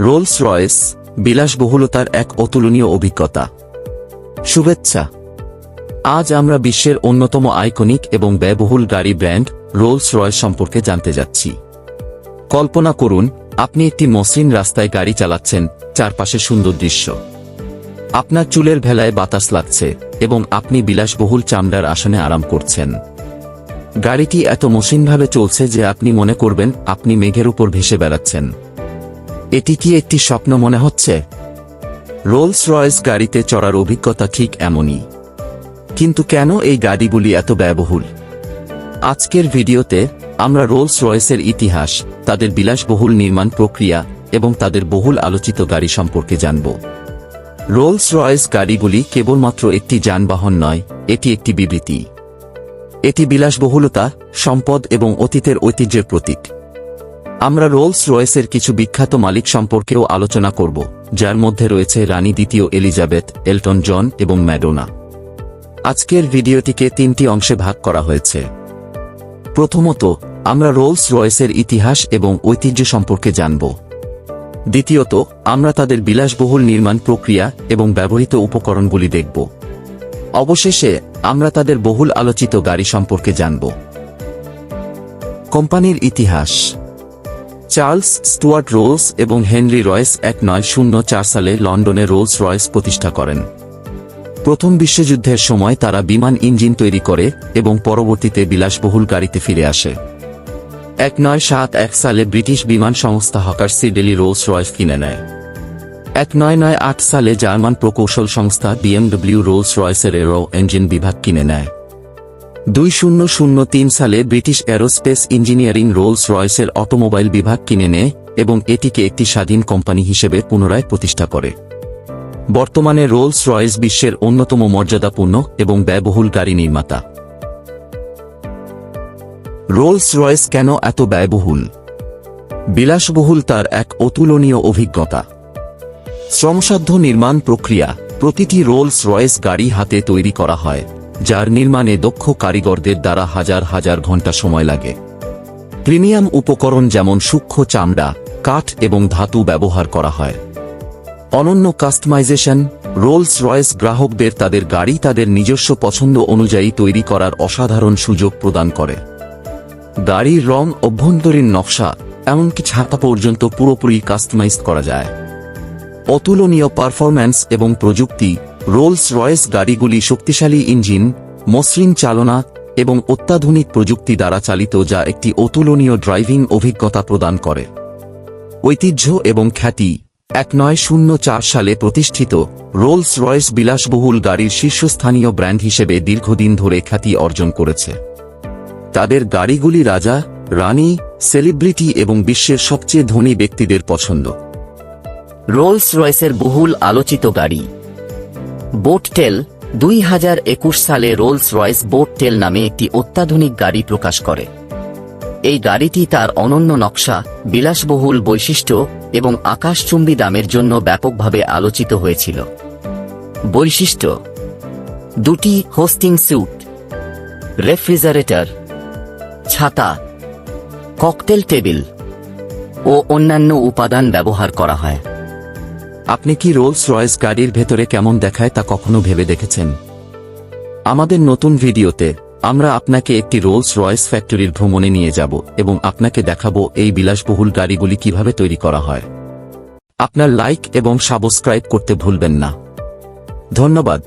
Rolls Royce বিলাসবহুলতার এক অতুলনীয় অভিজ্ঞতা। শুভেচ্ছা। আজ আমরা বিশ্বের অন্যতম আইকনিক এবং ব্যয়বহুল গাড়ি ব্র্যান্ড রোলস রয়েস সম্পর্কে জানতে যাচ্ছি। কল্পনা করুন, আপনি একটি মসৃণ রাস্তায় গাড়ি চালাচ্ছেন, চারপাশে সুন্দর দৃশ্য। আপনার চুলের ভেলায় বাতাস লাগছে এবং আপনি বিলাসবহুল চামড়ার আসনে আরাম করছেন। গাড়িটি এত মসৃণভাবে চলছে যে আপনি মনে করবেন, আপনি মেঘের উপর ভেসে বেড়াচ্ছেন। এটি কি একটি স্বপ্ন মনে হচ্ছে? রোলস রয়েস গাড়িতে চড়ার অভিজ্ঞতা ঠিক এমনই। কিন্তু কেন এই গাড়িগুলি এত ব্যয়বহুল? আজকের ভিডিওতে আমরা রোলস রয়েসের ইতিহাস, তাদের বিলাসবহুল নির্মাণ প্রক্রিয়া এবং তাদের বহুল আলোচিত গাড়ি সম্পর্কে জানব। রোলস রয়েস গাড়িগুলি কেবলমাত্র একটি যানবাহন নয়, এটি একটি বিবৃতি। এটি বিলাসবহুলতা, সম্পদ এবং অতীতের ঐতিহ্যের প্রতীক। আমরা রোলস রয়েসের কিছু বিখ্যাত মালিক সম্পর্কেও আলোচনা করব, যার মধ্যে রয়েছে রানী দ্বিতীয় এলিজাবেথ এলটন জন এবং ম্যাডোনা আজকের ভিডিওটিকে তিনটি অংশে ভাগ করা হয়েছে। প্রথমত, আমরা রোলস রয়েসের ইতিহাস এবং ঐতিহ্য সম্পর্কে জানব। দ্বিতীয়ত, আমরা তাদের বিলাসবহুল নির্মাণ প্রক্রিয়া এবং ব্যবহৃত উপকরণগুলি দেখব। অবশেষে, আমরা তাদের বহুল আলোচিত গাড়ি সম্পর্কে জানব। কোম্পানির ইতিহাস। চার্লস স্টুয়ার্ট রোলস এবং হেনরি রয়েস এক নয় শূন্য চার সালে লন্ডনে রোলস রয়েস প্রতিষ্ঠা করেন। প্রথম বিশ্বযুদ্ধের সময় তারা বিমান ইঞ্জিন তৈরি করে এবং পরবর্তীতে বিলাসবহুল গাড়িতে ফিরে আসে। এক নয় সাত এক সালে ব্রিটিশ বিমান সংস্থা হকার সিডেলি রোলস রয়েস কিনে নেয়। এক নয় নয় আট সালে জার্মান প্রকৌশল সংস্থা বিএমডব্লিউ রোলস রয়েসের এরো ইঞ্জিন বিভাগ কিনে নেয়। দুই শূন্য শূন্য তিন সালে ব্রিটিশ অ্যারোস্পেস ইঞ্জিনিয়ারিং রোলস রয়েসের অটোমোবাইল বিভাগ কিনে নেয় এবং এটিকে একটি স্বাধীন কোম্পানি হিসেবে পুনরায় প্রতিষ্ঠা করে। বর্তমানে রোলস রয়েস বিশ্বের অন্যতম মর্যাদাপূর্ণ এবং ব্যয়বহুল গাড়ি নির্মাতা। রোলস রয়েস কেন এত ব্যয়বহুল? বিলাসবহুল তার এক অতুলনীয় অভিজ্ঞতা। শ্রমসাধ্য নির্মাণ প্রক্রিয়া, প্রতিটি রোলস রয়েস গাড়ি হাতে তৈরি করা হয়। যার নির্মাণে দক্ষ কারিগরদের দ্বারা হাজার হাজার ঘণ্টা সময় লাগে। প্রিমিয়াম উপকরণ যেমন সূক্ষ্ম চামড়া, কাঠ এবং ধাতু ব্যবহার করা হয়। অনন্য কাস্টমাইজেশন, রোলস রয়েস গ্রাহকদের তাদের গাড়ি তাদের নিজস্ব পছন্দ অনুযায়ী তৈরি করার অসাধারণ সুযোগ প্রদান করে। গাড়ির রং অভ্যন্তরীণ নকশা, এমনকি ছাতা পর্যন্ত পুরোপুরি কাস্টমাইজ করা যায়। অতুলনীয় পারফরম্যান্স এবং প্রযুক্তি রোলস রয়েস গাড়িগুলি শক্তিশালী ইঞ্জিন, মসৃণ চালনা এবং অত্যাধুনিক প্রযুক্তি দ্বারা চালিত যা একটি অতুলনীয় ড্রাইভিং অভিজ্ঞতা প্রদান করে। ঐতিহ্য এবং খ্যাতি। এক নয় শূন্য চার সালে প্রতিষ্ঠিত রোলস রয়েস বিলাসবহুল গাড়ির শীর্ষস্থানীয় ব্র্যান্ড হিসেবে দীর্ঘদিন ধরে খ্যাতি অর্জন করেছে। তাদের গাড়িগুলি রাজা, রানী, সেলিব্রিটি এবং বিশ্বের সবচেয়ে ধনী ব্যক্তিদের পছন্দ। রোলস রয়েসের বহুল আলোচিত গাড়ি। বোটটেল দুই হাজার একুশ সালে রোলস রয়েস বোটটেল নামে একটি অত্যাধুনিক গাড়ি প্রকাশ করে। এই গাড়িটি তার অনন্য নকশা, বিলাসবহুল বৈশিষ্ট্য এবং আকাশচুম্বী দামের জন্য ব্যাপকভাবে আলোচিত হয়েছিল। বৈশিষ্ট্য, দুটি হোস্টিং স্যুট, রেফ্রিজারেটর, ছাতা, ককটেল টেবিল ও অন্যান্য উপাদান ব্যবহার করা হয়। আপনি কি রোলস রয়েস গাড়ির ভেতরে কেমন দেখায় তা কখনো ভেবে দেখেছেন? আমাদের নতুন ভিডিওতে আমরা আপনাকে একটি রোলস রয়েস ফ্যাক্টরির ভ্রমণে নিয়ে যাব এবং আপনাকে দেখাবো এই বিলাসবহুল গাড়িগুলি কীভাবে তৈরি করা হয়। আপনার লাইক এবং সাবস্ক্রাইব করতে ভুলবেন না। ধন্যবাদ।